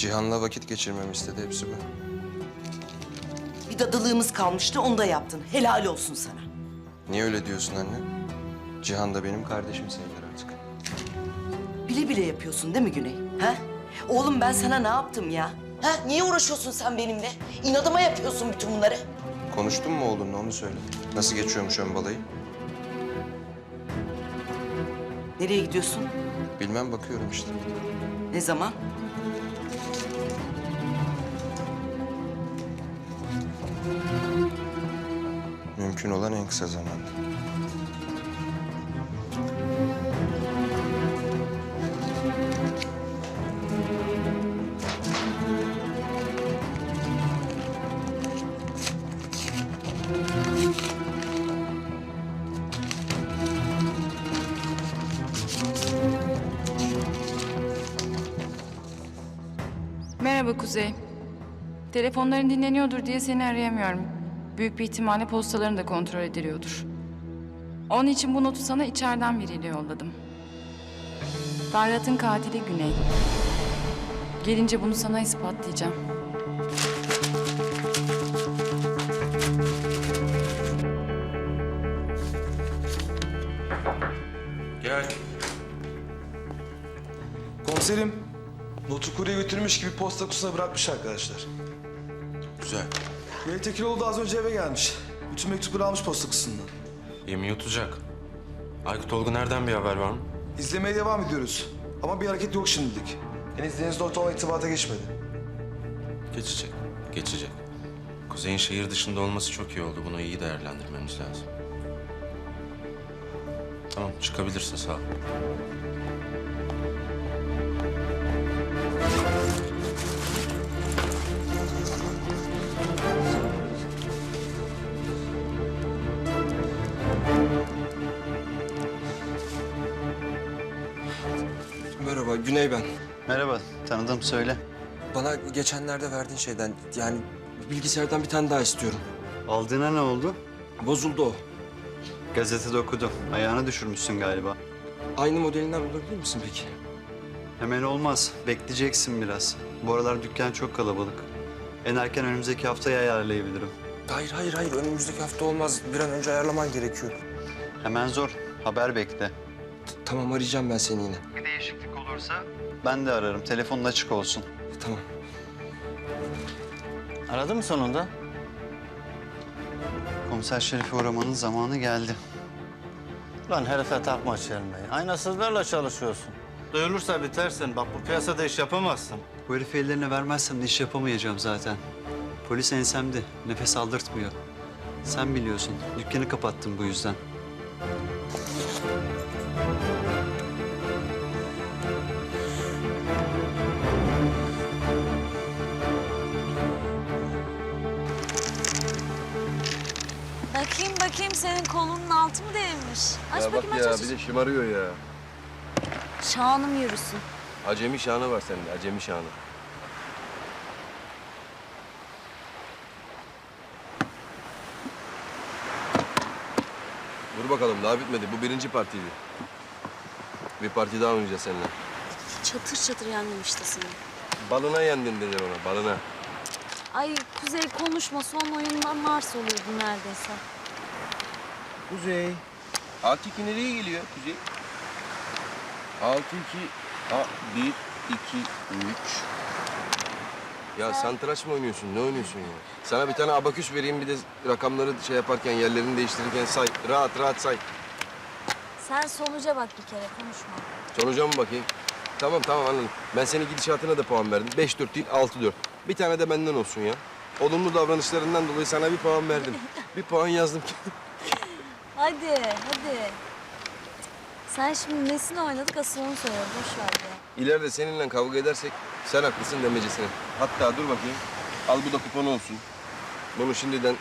Cihan'la vakit geçirmemi istedi hepsi bu. Bir dadılığımız kalmıştı onu da yaptın. Helal olsun sana. Niye öyle diyorsun anne? Cihan da benim kardeşim sayılır artık. Bile bile yapıyorsun değil mi Güney? Ha? Oğlum ben sana ne yaptım ya? Ha? Niye uğraşıyorsun sen benimle? İnadıma yapıyorsun bütün bunları. Konuştun mu oğlunla onu söyle. Nasıl geçiyormuş ön balayı? Nereye gidiyorsun? Bilmem bakıyorum işte. Ne zaman? Mümkün olan en kısa zamanda. Merhaba Kuzey. Telefonların dinleniyordur diye seni arayamıyorum. Büyük bir ihtimalle postaların da kontrol ediliyordur. Onun için bu notu sana içeriden biriyle yolladım. Ferhat'ın katili Güney. Gelince bunu sana ispatlayacağım. Gel. Komiserim, notu kurye götürmüş gibi posta kutusuna bırakmış arkadaşlar. Güzel. Güney Tekiroğlu da az önce eve gelmiş. Bütün mektupları almış posta kutusundan. Yemin yutacak. Aykut Olgu nereden bir haber var mı? İzlemeye devam ediyoruz. Ama bir hareket yok şimdilik. Henüz Deniz olan irtibata geçmedi. Geçecek, geçecek. Kuzey'in şehir dışında olması çok iyi oldu. Bunu iyi değerlendirmemiz lazım. Tamam, çıkabilirsin sağ ol. Güney ben. Merhaba, tanıdım söyle. Bana geçenlerde verdiğin şeyden, yani bilgisayardan bir tane daha istiyorum. Aldığına ne oldu? Bozuldu o. Gazetede okudum. Ayağını düşürmüşsün galiba. Aynı modelinden bulabilir misin peki? Hemen olmaz. Bekleyeceksin biraz. Bu aralar dükkan çok kalabalık. En erken önümüzdeki haftaya ayarlayabilirim. Hayır, hayır, hayır. Önümüzdeki hafta olmaz. Bir an önce ayarlaman gerekiyor. Hemen zor. Haber bekle. T- Tamam, arayacağım ben seni yine. Bir değişiklik olursa? Ben de ararım. Telefonun açık olsun. Tamam. Aradın mı sonunda? Komiser Şerif'e uğramanın zamanı geldi. Lan herife takma çelmeyi. Aynasızlarla çalışıyorsun. Duyulursa bitersin. Bak bu piyasada iş yapamazsın. Bu herifi ellerine vermezsem de iş yapamayacağım zaten. Polis ensemde. Nefes aldırtmıyor. Sen biliyorsun. Dükkanı kapattım bu yüzden. Bakayım senin kolunun altı mı değilmiş? Aç Ya bakayım bak aç ya aç. bir de şımarıyor ya. Şanım yürüsün. Acemi şanı var sende, acemi şanı. Dur bakalım daha bitmedi. Bu birinci partiydi. Bir parti daha oynayacağız seninle. Çatır çatır yendim işte seni. Balına yendin denir ona, balına. Ay Kuzey konuşma son oyundan Mars olurdu neredeyse. Kuzey. Altı iki nereye geliyor Kuzey? Altı iki... Ha, bir, iki, üç. Ya santraç mı oynuyorsun? Ne oynuyorsun ya? Sana bir tane abaküs vereyim bir de rakamları şey yaparken, yerlerini değiştirirken say. Rahat rahat say. Sen sonuca bak bir kere konuşma. Sonuca mı bakayım? Tamam tamam anladım. Ben senin gidişatına da puan verdim. Beş dört değil, altı dört. Bir tane de benden olsun ya. Olumlu davranışlarından dolayı sana bir puan verdim. bir puan yazdım ki. Hadi hadi. Sen şimdi nesini oynadık asıl onu söyle boş ver ya. İleride seninle kavga edersek sen haklısın demecesine. Hatta dur bakayım. Al bu da kupon olsun. Bunu şimdiden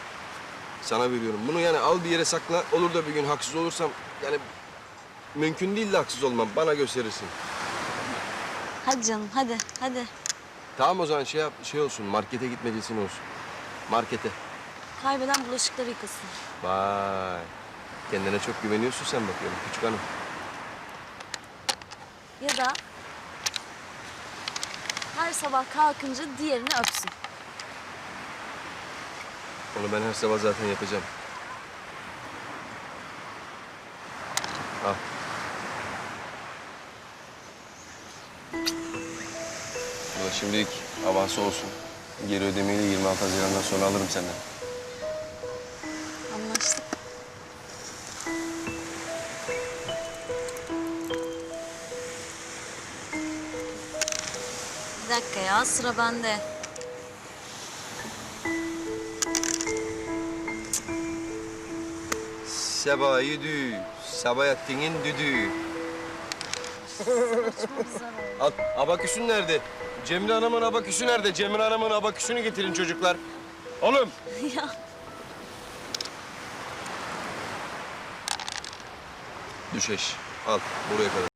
sana veriyorum. Bunu yani al bir yere sakla. Olur da bir gün haksız olursam yani mümkün değil de haksız olmam. Bana gösterirsin. Hadi canım hadi hadi. Tamam o zaman şey yap, şey olsun. Markete gitmecesin olsun. Markete. Kaybeden bulaşıkları yıkasın. Vay. Kendine çok güveniyorsun sen bakıyorum küçük hanım. Ya da her sabah kalkınca diğerini öpsün. Onu ben her sabah zaten yapacağım. Al. Bu da şimdilik avansı olsun. Geri ödemeyi de 26 Haziran'dan sonra alırım senden. Bir dakika ya sıra bende. Sabah yedi, Sabahattin'in düdüğü. Al, abaküsün nerede? Cemile Hanım'ın abaküsü nerede? Cemile Hanım'ın abaküsünü getirin çocuklar. Oğlum. ya Düşeş. Al, buraya kadar.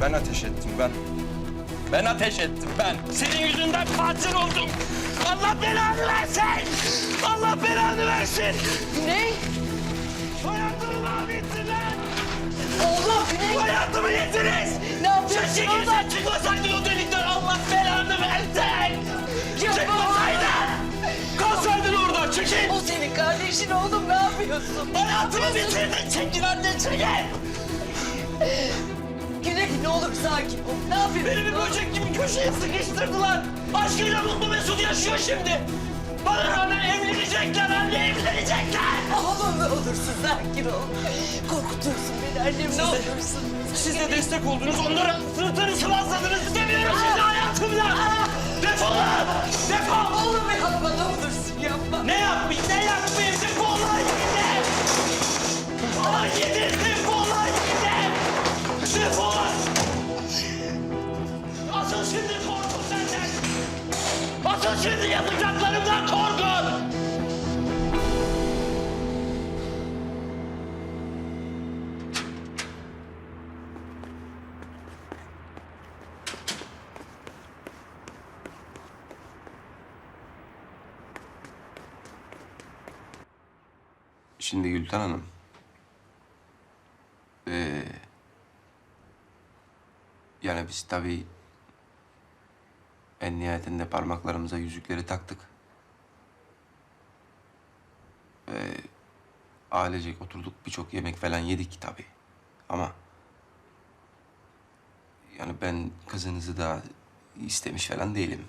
Ben ateş ettim ben. Ben ateş ettim ben. Senin yüzünden katil oldum. Allah belanı versin. Allah belanı versin. Güney! Hayatımı mahvettiler. Oğlum Güney! Hayatımı yediniz. Ne yapıyorsun Keşke oğlum? sen çıkmasaydın o delikten. Allah belanı versin. Çıkmasaydın. Kalsaydın orada. Çekil. O senin kardeşin oğlum ne yapıyorsun? Hayatımı bitirdin. Çekil anne çekil. Güney ne olur sakin ol. Ne yapıyorsun? Beni bir böcek gibi köşeye sıkıştırdılar. Aşkıyla mutlu mesut yaşıyor şimdi. Bana rağmen evlenecekler anne evlenecekler. Oğlum ne olursun sakin ol. Korkutuyorsun beni annem ne olursun. Siz de destek oldunuz. Onlara sırtını sıvazladınız. İstemiyorum sizi hayatımda. Defolun. Defol. Oğlum yapma ne olursun yapma. Ne yapmayayım ne yapmayayım. Şimdi Gülten Hanım. Ee, yani biz tabii en nihayetinde parmaklarımıza yüzükleri taktık. Ee, ailecek oturduk birçok yemek falan yedik tabii. Ama yani ben kızınızı da istemiş falan değilim.